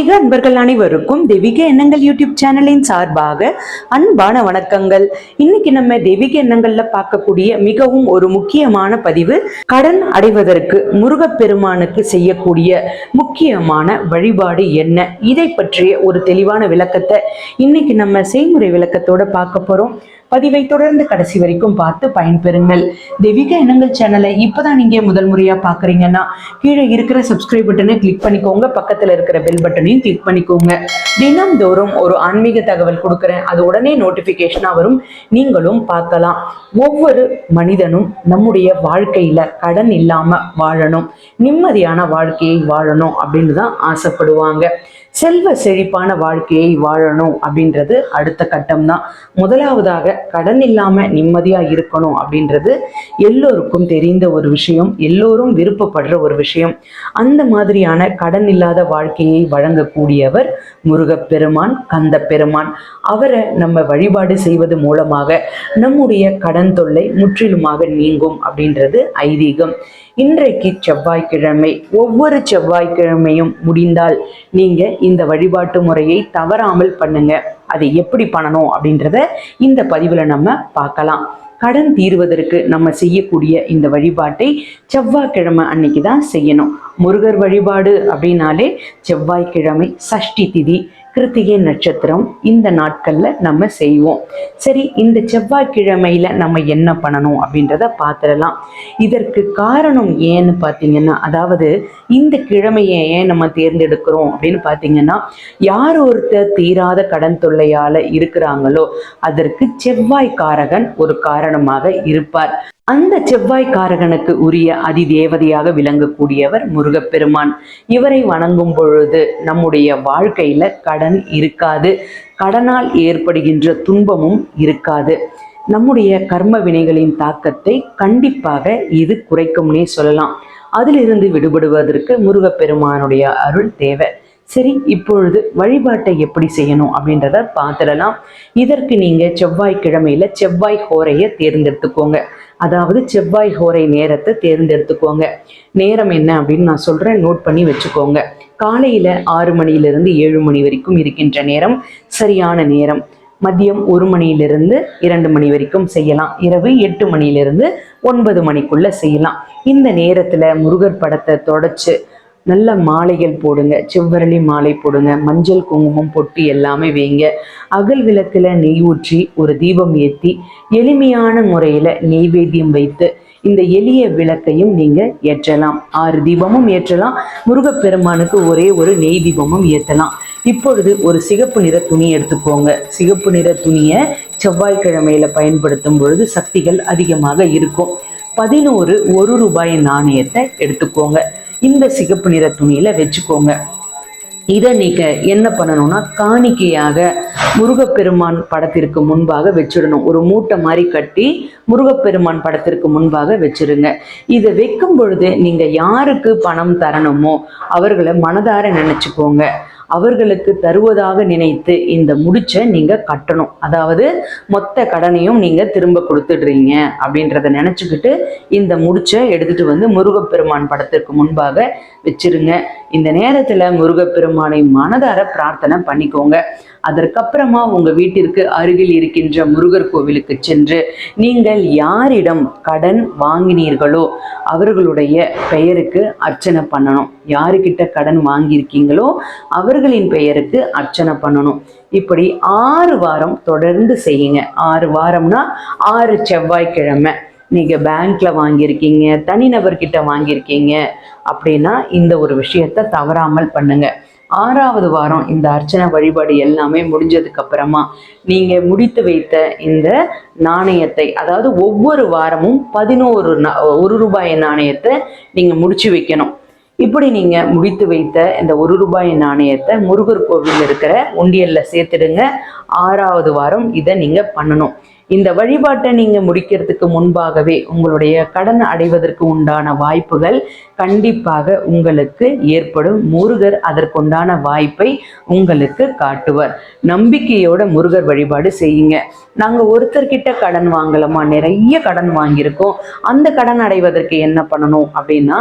ஆன்மீக அன்பர்கள் அனைவருக்கும் தெய்வீக எண்ணங்கள் யூடியூப் சேனலின் சார்பாக அன்பான வணக்கங்கள். இன்னைக்கு நம்ம தெய்வீக எண்ணங்கள்ல பார்க்கக்கூடிய மிகவும் ஒரு முக்கியமான பதிவு கடன் அடைவதற்கு முருகப்பெருமானுக்கு செய்யக்கூடிய முக்கியமான வழிபாடு என்ன? இதை பற்றிய ஒரு தெளிவான விளக்கத்தை இன்னைக்கு நம்ம செய்முறை விளக்கத்தோட பார்க்க போறோம். பதிவை தொடர்ந்து கடைசி வரைக்கும் பார்த்து பயன்பெறுங்கள். தெய்வீக எண்ணங்கள் சேனலை இப்போதான் நீங்க முதல் முறையா பாக்குறீங்கன்னா கீழே இருக்கிற சப்ஸ்கிரைப் பட்டனை கிளிக் பண்ணிக்கோங்க. பக்கத்துல இருக்கிற பெல் பட்டனையும் கிளிக் பண்ணிக்கோங்க. தினம்தோறும் ஒரு ஆன்மீக தகவல் கொடுக்குறேன். அது உடனே நோட்டிபிகேஷனா வரும். நீங்களும் பார்க்கலாம். ஒவ்வொரு மனிதனும் நம்முடைய வாழ்க்கையில கடன் இல்லாம வாழணும். நிம்மதியான வாழ்க்கையை வாழணும் அப்படின்னு தான் ஆசைப்படுவாங்க. செல்வ செழிப்பான வாழ்க்கையை வாழணும் அப்படின்றது அடுத்த கட்டம் தான் முதலாவதாக கடன் இல்லாம நிம்மதியா இருக்கணும் அப்படின்றது எல்லோருக்கும் தெரிந்த ஒரு விஷயம் எல்லோரும் விருப்பப்படுற ஒரு விஷயம். அந்த மாதிரியான கடன் இல்லாத வாழ்க்கையை வழங்கக்கூடியவர் முருகப்பெருமான் கந்த பெருமான் அவரை நம்ம வழிபாடு செய்வது மூலமாக நம்முடைய கடன் தொல்லை முற்றிலுமாக நீங்கும் அப்படின்றது ஐதீகம். இன்றைக்கு செவ்வாய்க்கிழமை ஒவ்வொரு செவ்வாய்க்கிழமையும் முடிந்தால் நீங்க இந்த வழிபாட்டு முறையை தவறாமல் பண்ணுங்க. அதை எப்படி பண்ணணும் அப்படின்றத இந்த பதிவுல நம்ம பார்க்கலாம். கடன் தீர்வதற்கு நம்ம செய்யக்கூடிய இந்த வழிபாட்டை செவ்வாய்க்கிழமை அன்னைக்கு தான் செய்யணும். முருகர் வழிபாடு அப்படின்னாலே செவ்வாய்க்கிழமை சஷ்டி திதி கிருத்திகை நட்சத்திரம் இந்த நாட்கள்ல நம்ம செய்வோம். சரி இந்த செவ்வாய்க்கிழமையில நம்ம என்ன பண்ணணும் அப்படின்றத பார்த்துடலாம் இதற்கு காரணம் ஏன்னு பார்த்தீங்கன்னா அதாவது இந்த கிழமையை ஏன் நம்ம தேர்ந்தெடுக்கிறோம் அப்படின்னு பார்த்தீங்கன்னா யார் ஒருத்தர் தீராத கடன் தொல்லையால் இருக்கிறாங்களோ அதற்கு செவ்வாய்க்காரகன் ஒரு காரணமாக இருப்பார். அந்த செவ்வாய்க்காரகனுக்கு உரிய அதிதேவதையாக விளங்கக்கூடியவர் முருகப்பெருமான். இவரை வணங்கும் பொழுது நம்முடைய வாழ்க்கையில கடன் இருக்காது. கடனால் ஏற்படுகின்ற துன்பமும் இருக்காது. நம்முடைய கர்ம வினைகளின் தாக்கத்தை கண்டிப்பாக இது குறைக்கும்னே சொல்லலாம். அதிலிருந்து விடுபடுவதற்கு முருகப்பெருமானுடைய அருள் தேவை. சரி இப்பொழுது வழிபாட்டை எப்படி செய்யணும் அப்படின்றத பார்த்துடலாம். இதற்கு நீங்க செவ்வாய்க்கிழமையில செவ்வாய் ஹோரையை தேர்ந்தெடுத்துக்கோங்க. அதாவது செவ்வாய் ஹோரை நேரத்தை தேர்ந்தெடுத்துக்கோங்க. நேரம் என்ன அப்படின்னு நான் சொல்றேன் நோட் பண்ணி வச்சுக்கோங்க. காலையில ஆறு மணியிலிருந்து ஏழு மணி வரைக்கும் இருக்கின்ற நேரம் சரியான நேரம். மதியம் ஒரு மணியிலிருந்து இரண்டு மணி வரைக்கும் செய்யலாம். இரவு எட்டு மணியிலிருந்து ஒன்பது மணிக்குள்ள செய்யலாம். இந்த நேரத்துல முருகர் படத்தை தொடச்சு நல்ல மாலைகள் போடுங்க செவ்வரளி மாலை போடுங்க மஞ்சள் குங்குமம் பொட்டு எல்லாமே வைங்க. அகல் விளக்கில் நெய் ஊற்றி ஒரு தீபம் ஏற்றி எளிமையான முறையில நெய்வேத்தியம் வைத்து இந்த எளிய விளக்கையும் நீங்க ஏற்றலாம். ஆறு தீபமும் ஏற்றலாம். முருகப்பெருமானுக்கு ஒரே ஒரு நெய் தீபமும் ஏற்றலாம் இப்பொழுது ஒரு சிகப்பு நிற துணி எடுத்துக்கோங்க. சிகப்பு நிற துணியை செவ்வாய்க்கிழமையில பயன்படுத்தும் பொழுது சக்திகள் அதிகமாக இருக்கும். பதினோரு ஒரு ரூபாய் நாணயத்தை எடுத்துக்கோங்க. இந்த சிகப்பு நிற துணியில வச்சுக்கோங்க. இதை நீங்க என்ன பண்ணணும்னா காணிக்கையாக முருகப்பெருமான் படத்திற்கு முன்பாக வச்சிடணும். ஒரு மூட்டை மாதிரி கட்டி முருகப்பெருமான் படத்திற்கு முன்பாக வச்சிருங்க. இதை வைக்கும் பொழுது நீங்க யாருக்கு பணம் தரணுமோ அவர்களை மனதார நினைச்சுக்கோங்க. அவர்களுக்கு தருவதாக நினைத்து இந்த முடிச்சை நீங்கள் கட்டணும். அதாவது மொத்த கடனையும் நீங்கள் திரும்ப கொடுத்துடுறீங்க அப்படின்றத நினச்சிக்கிட்டு இந்த முடிச்சை எடுத்துகிட்டு வந்து முருகப்பெருமான் படத்திற்கு முன்பாக வச்சிருங்க. இந்த நேரத்தில் முருகப்பெருமானை மனதார பிரார்த்தனை பண்ணிக்கோங்க. அதற்கப்புறமா உங்க வீட்டிற்கு அருகில் இருக்கின்ற முருகர் கோவிலுக்கு சென்று நீங்கள் யாரிடம் கடன் வாங்கினீர்களோ அவர்களுடைய பெயருக்கு அர்ச்சனை பண்ணணும். யாருக்கிட்ட கடன் வாங்கியிருக்கீங்களோ அவர்களின் பெயருக்கு அர்ச்சனை பண்ணணும். இப்படி ஆறு வாரம் தொடர்ந்து செய்யுங்க. ஆறு வாரம்னா ஆறு செவ்வாய்க்கிழமை. நீங்க பேங்க்ல வாங்கியிருக்கீங்க தனிநபர்கிட்ட வாங்கியிருக்கீங்க அப்படின்னா இந்த ஒரு விஷயத்த தவறாமல் பண்ணுங்க. ஆறாவது வாரம் இந்த அர்ச்சனை வழிபாடு எல்லாமே முடிஞ்சதுக்கு அப்புறமா நீங்க முடித்து வைத்த இந்த நாணயத்தை அதாவது ஒவ்வொரு வாரமும் பதினோரு நா- ஒரு ரூபாய் நாணயத்தை நீங்க முடிச்சு வைக்கணும். இப்படி நீங்க முடித்து வைத்த இந்த ஒரு ரூபாய் நாணயத்தை முருகர் கோவில் இருக்கிற உண்டியல்ல சேர்த்துடுங்க. ஆறாவது வாரம் இதை நீங்க பண்ணணும். இந்த வழிபாட்டை நீங்கள் முடிக்கிறதுக்கு முன்பாகவே உங்களுடைய கடன் அடைவதற்கு உண்டான வாய்ப்புகள் கண்டிப்பாக உங்களுக்கு ஏற்படும். முருகர் அதற்குண்டான வாய்ப்பை உங்களுக்கு காட்டுவர். நம்பிக்கையோட முருகர் வழிபாடு செய்யுங்க. நாங்கள் ஒருத்தர்கிட்ட கடன் வாங்கலாமா? நிறைய கடன் வாங்கியிருக்கோம். அந்த கடன் அடைவதற்கு என்ன பண்ணணும் அப்படின்னா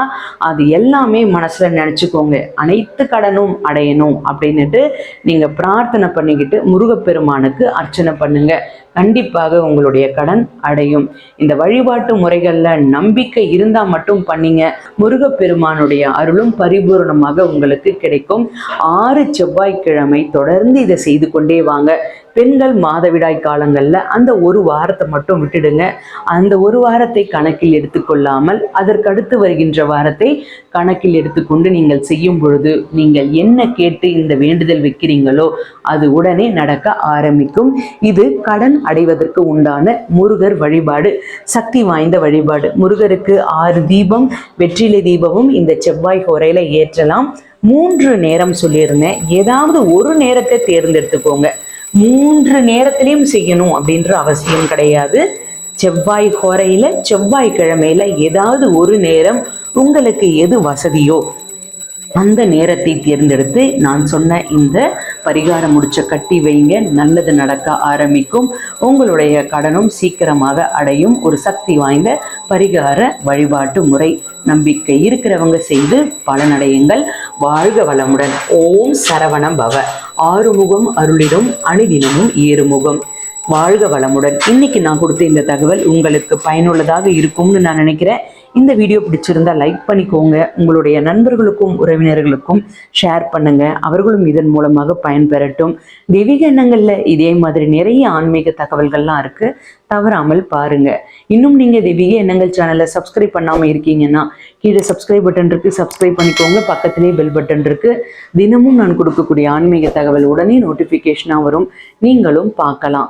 அது எல்லாமே மனசில் நினச்சிக்கோங்க. அனைத்து கடனும் அடையணும் அப்படின்னுட்டு நீங்கள் பிரார்த்தனை பண்ணிக்கிட்டு முருகப்பெருமானுக்கு அர்ச்சனை பண்ணுங்க. கண்டிப்பாக உங்களுடைய கடன் அடையும். இந்த வழிபாட்டு முறைகள்ல நம்பிக்கை இருந்தா மட்டும் பண்ணீங்க. முருகப்பெருமானுடைய அருளும் பரிபூரணமாக உங்களுக்கு கிடைக்கும். ஆறு செவ்வாய்க்கிழமை தொடர்ந்து இதை செய்து கொண்டே வாங்க. பெண்கள் மாதவிடாய் காலங்களில் அந்த ஒரு வாரத்தை மட்டும் விட்டுடுங்க. அந்த ஒரு வாரத்தை கணக்கில் எடுத்துக்கொள்ளாமல் அதற்கடுத்து வருகின்ற வாரத்தை கணக்கில் எடுத்துக்கொண்டு நீங்கள் செய்யும் பொழுது நீங்கள் என்ன கேட்டு இந்த வேண்டுதல் வைக்கிறீங்களோ அது உடனே நடக்க ஆரம்பிக்கும். இது கடன் அடைவதற்கு உண்டான முருகர் வழிபாடு சக்தி வாய்ந்த வழிபாடு. முருகருக்கு ஆறு தீபம் வெற்றிலை தீபமும் இந்த செவ்வாய் ஹோரையில ஏற்றலாம். மூன்று நேரம் சொல்லியிருந்தேன். ஏதாவது ஒரு நேரத்தை தேர்ந்தெடுத்துக்கோங்க. மூன்று நேரத்திலையும் செய்யணும் அப்படின்ற அவசியம் கிடையாது. செவ்வாய் கோரையில செவ்வாய் கிழமையில ஏதாவது ஒரு நேரம் உங்களுக்கு எது வசதியோ அந்த நேரத்தை தேர்ந்தெடுத்து நான் சொன்ன இந்த பரிகாரம் முடிச்ச கட்டி வைங்க. நல்லது நடக்க ஆரம்பிக்கும். உங்களுடைய கடனும் சீக்கிரமாக அடையும். ஒரு சக்தி வாய்ந்த பரிகார வழிபாட்டு முறை நம்பிக்கை இருக்கிறவங்க செய்து பலனடையுங்கள். வாழ்க வளமுடன். ஓம் சரவண பவ. ஆறுமுகம் அருளிடும் அணிதினமும் ஏறுமுகம். வாழ்க வளமுடன். இன்னைக்கு நான் கொடுத்த இந்த தகவல் உங்களுக்கு பயனுள்ளதாக இருக்கும்னு நான் நினைக்கிறேன். இந்த வீடியோ பிடிச்சிருந்தா லைக் பண்ணிக்கோங்க. உங்களுடைய நண்பர்களுக்கும் உறவினர்களுக்கும் ஷேர் பண்ணுங்க. அவர்களும் இதன் மூலமாக பயன்பெறட்டும். தெய்வீக எண்ணங்கள்ல இதே மாதிரி நிறைய ஆன்மீக தகவல்கள்லாம் இருக்கு. தவறாமல் பாருங்க. இன்னும் நீங்க தெய்வீக எண்ணங்கள் சேனலை சப்ஸ்கிரைப் பண்ணாம இருக்கீங்கன்னா கீழே சப்ஸ்கிரைப் பட்டன் இருக்கு. சப்ஸ்கிரைப் பண்ணிக்கோங்க. பக்கத்திலே பெல் பட்டன் இருக்கு. தினமும் நான் கொடுக்கக்கூடிய ஆன்மீக தகவல் உடனே நோட்டிஃபிகேஷனாக வரும். நீங்களும் பார்க்கலாம்.